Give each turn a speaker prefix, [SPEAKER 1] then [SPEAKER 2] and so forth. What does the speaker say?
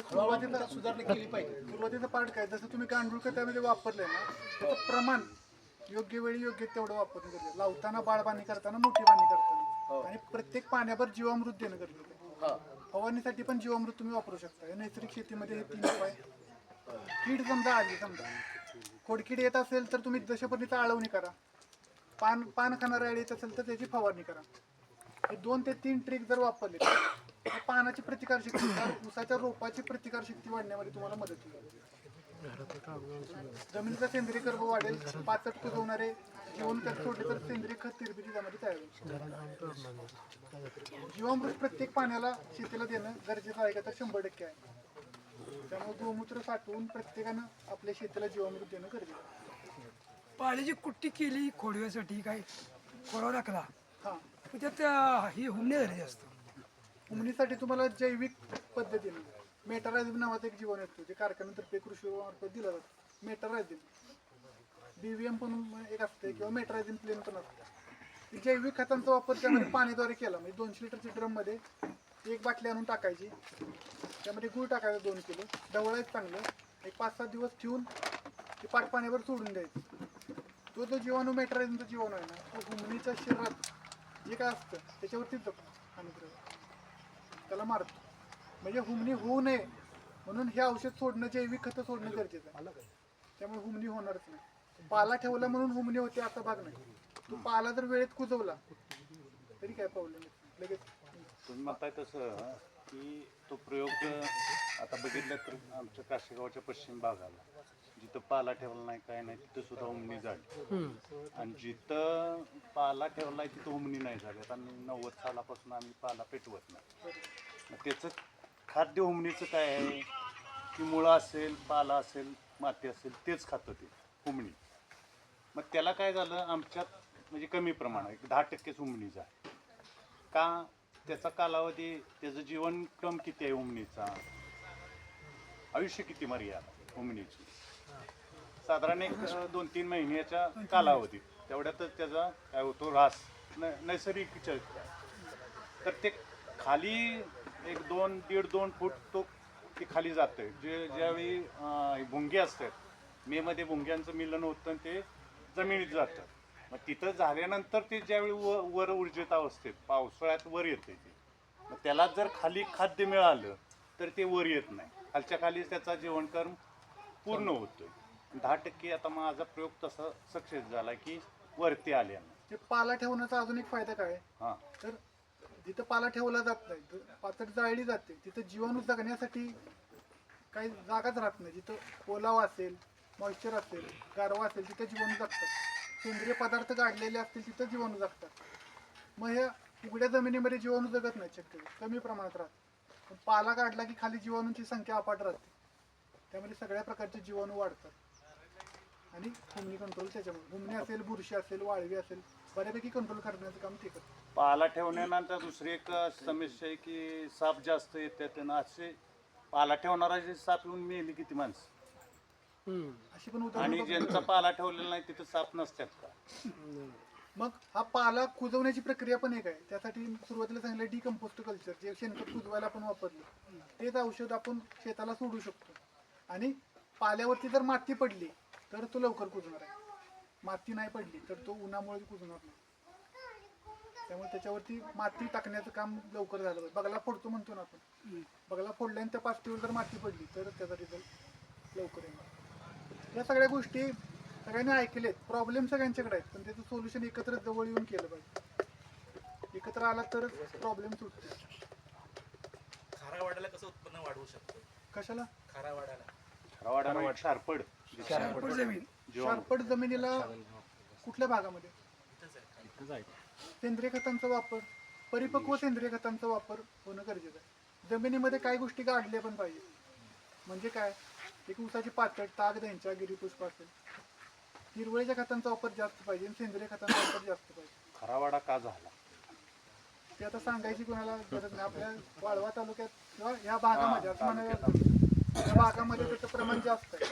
[SPEAKER 1] सुरुवातीला सुधारणा केली पाहिजे. सुरुवातीचं पार्ट काय? जसं तुम्ही गांडूळ खतामध्ये वापरलंय ना त्याचं प्रमाण योग्य वेळी योग्य तेवढं वापरणं गरजेचं. लावताना बाळ बांधणी करताना मोठी बांधणी करताना. आणि प्रत्येक पाण्यावर जीवामृत देणं गरजेचं आहे. फवारणीसाठी पण जीवामृत तुम्ही वापरू शकता. या नैसर्गिक शेतीमध्ये हे तीन उपाय कीड समजा आली समजा. खोडकीड येत असेल तर तुम्ही दशपद्धतीचं आळवणी करा. पान पान खाणारा अळी येत असेल तर त्याची फवारणी करा. हे दोन ते तीन ट्रिक जर वापरले तर पानाची प्रतिकारशक्ती तर ऊसाच्या रोपाची प्रतिकारशक्ती वाढण्यामध्ये तुम्हाला मदत होईल. जमिनीचा सेंद्रिय कर्ब वाढेल पाचट कुजवणारे जीवन खत सोडले तर सेंद्रिय खत निर्मिती त्यामध्ये तयार होईल. जीवामृत प्रत्येक पाण्याला शेतीला देणं गरजेचं आहे का? तर शंभर टक्के आहे. त्यामुळे गोमूत्र साठवून प्रत्येकानं आपल्या शेतीला जीवामृत देणं गरजेचं आहे.
[SPEAKER 2] पाण्याची कुट्टी केली खोडव्यासाठी काय खोडवा टाकला
[SPEAKER 1] हां.
[SPEAKER 2] त्यात ही हुमणे झाली जास्त.
[SPEAKER 1] उमणीसाठी तुम्हाला जैविक पद्धतीने मेटारायझिम नावाचं एक जीवन येतो जे कारखान्यातर्फे कृषी मार्फत दिलं जातं. मेटारायझिम बीव्हीएम पण एक असते किंवा मेटारायझिम प्लेन पण असतं जैविक खतांचा वापर त्यामध्ये पाण्याद्वारे केला. म्हणजे दोनशे लिटरच्या ड्रममध्ये एक बाटली आणून टाकायची. त्यामध्ये गुळ टाकायचा दोन किलो. ढवळायचं चांगलं. एक पाच सात दिवस ठेवून ते पाट पाण्यावर सोडून द्यायचं. तो जो जीवाणू मेटारायझिमचा जीवाणू आहे ना तो हुमणीच्या शरीरात जे काय असतं त्याच्यावरतीच जपतो. अनुग्रह त्याला मारतो. म्हणजे हुमणी होऊ नये म्हणून हे औषध सोडणं जैविक खतं सोडणं गरजेचं आहे. त्यामुळे हुमणी होणारच नाही. पाला ठेवला म्हणून हुमणी होते असा भाग नाही. तू पाला जर वेळेत कुजवला तरी काय प्रॉब्लेम नाही. लगेच.
[SPEAKER 3] तुम्ही म्हणताय तसं की तो प्रयोग आता बघितलं तर आमच्या काशेगावच्या पश्चिम भागाला जिथं पाला ठेवला नाही काय नाही तिथं सुद्धा उमणी झाली. आणि जिथं पाला ठेवला नाही तिथं उमणी नाही झाली. आता नव्वद सालापासून आम्ही पाला पेटवत नाही. मग त्याचं खाद्य उमणीचं काय आहे? की मुळं असेल पाला असेल माती असेल तेच खातं ते उमणी. मग त्याला काय झालं? आमच्यात म्हणजे कमी प्रमाण एक दहा टक्केच उमणीचा आहे का? त्याचा कालावधी त्याचं जीवनक्रम किती आहे उमणीचा? आयुष्य किती मर्यादा उमणीची साधारण एक दोन तीन महिन्याच्या कालावधीत. तेवढ्यातच त्याचा काय होतो ऱ्हास. न नैसर्गिक तर ते खाली एक दोन दीड दोन फूट तो ते खाली जातं जे ज्यावेळी भुंगे असतात मेमध्ये भुंग्यांचं मिलन होतं आणि ते जमिनीत जातं. मग तिथं झाल्यानंतर ते ज्यावेळी व वर ऊर्जेत अवस्थेत पावसाळ्यात वर येते ते. मग त्याला जर खाली खाद्य मिळालं तर ते वर येत नाही. खालच्या खाली त्याचा जीवनकर्म पूर्ण होतोय. दहा टक्के आता माझा प्रयोग तसा सक्सेस झाला की वरती आल्यानं
[SPEAKER 1] ते पाला ठेवण्याचा अजून एक फायदा काय? आहे?
[SPEAKER 3] हां.
[SPEAKER 1] तर जिथं पाला ठेवला जात नाही तर पातळ जाळली जाते. तिथं जीवाणू जगण्यासाठी काही जागाच राहत नाही. जिथं ओलावा असेल मॉइश्चर असेल गारवा असेल तिथं जीवाणू जगतात. सेंद्रिय पदार्थ गाडलेले असतील तिथं जीवाणू जगतात. मग ह्या उघड्या जमिनीमध्ये जीवाणू जगत नाही शक्यतो. कमी प्रमाणात राहतात. पाला काढला की खाली जीवाणूंची संख्या अपाट राहते. त्यामध्ये सगळ्या प्रकारचे जीवाणू वाढतात. आणि हुमणी कंट्रोल त्याच्यामुळे हुमणी असेल बुरशी असेल वाळवी असेल बऱ्यापैकी कंट्रोल करण्याचं काम ते करतं
[SPEAKER 3] पाला ठेवण्यानंतर दुसरी एक समस्या आहे की साप जास्त येतात आणि असे पाला ठेवणारा जे साप येऊन मेली किती माणसं?
[SPEAKER 1] अशी पण
[SPEAKER 3] आणि
[SPEAKER 1] बघा.
[SPEAKER 3] ज्यांचा पाला ठेवलेला नाही तिथं साप नसतात का?
[SPEAKER 1] मग हा पाला कुजवण्याची प्रक्रिया पण एक आहे. त्यासाठी सुरुवातीला सांगितलं डिकम्पोस्ट कल्चर जे शेणखत कुजवायला आपण वापरलं तेच औषध आपण शेताला सोडू शकतो. आणि पाल्यावरती जर माती पडली तर तो लवकर कुजणार आहे. माती नाही पडली तर तो उन्हामुळे कुजणार नाही. त्यामुळे त्याच्यावरती माती टाकण्याचं काम लवकर झालं पाहिजे. बगला फोडतो म्हणतो ना आपण. बगला फोडल्यानंतर त्या पाचटीवर जर माती पडली तर त्याचा रिझल्ट लवकर येणार. या सगळ्या गोष्टी सगळ्यांनी ऐकलेत. प्रॉब्लेम सगळ्यांच्याकडे आहेत. पण त्याचं सोल्युशन एकत्र जवळ येऊन केलं पाहिजे. एकत्र आला तरच प्रॉब्लेम सुटतो.
[SPEAKER 4] खारावाड्याला कसं उत्पन्न वाढवू शकतो?
[SPEAKER 1] कशाला?
[SPEAKER 3] शारपड.
[SPEAKER 2] जमीन.
[SPEAKER 3] जीवाणू
[SPEAKER 1] शारपट जमिनीला कुठल्या भागामध्ये?
[SPEAKER 4] इथंच आहे.
[SPEAKER 1] सेंद्रिय खतांचा वापर परिपक्व सेंद्रिय खतांचा वापर होणं गरजेचं आहे. जमिनीमध्ये काही गोष्टी गाडल्या पण पाहिजे. म्हणजे काय? एक ऊसाची पातळ ताग द्यांच्या गिरीपुष्प असेल. हिरवळीच्या खतांचा वापर जास्त पाहिजे आणि सेंद्रिय खतांचा वापर जास्त पाहिजे.
[SPEAKER 3] खरावाडा का झाला?
[SPEAKER 1] ते आता सांगायची कोणाला गरज नाही. आपल्या वाळवा तालुक्यात किंवा ह्या भागामध्ये असं म्हणायला या भागामध्ये त्याचं प्रमाण जास्त आहे.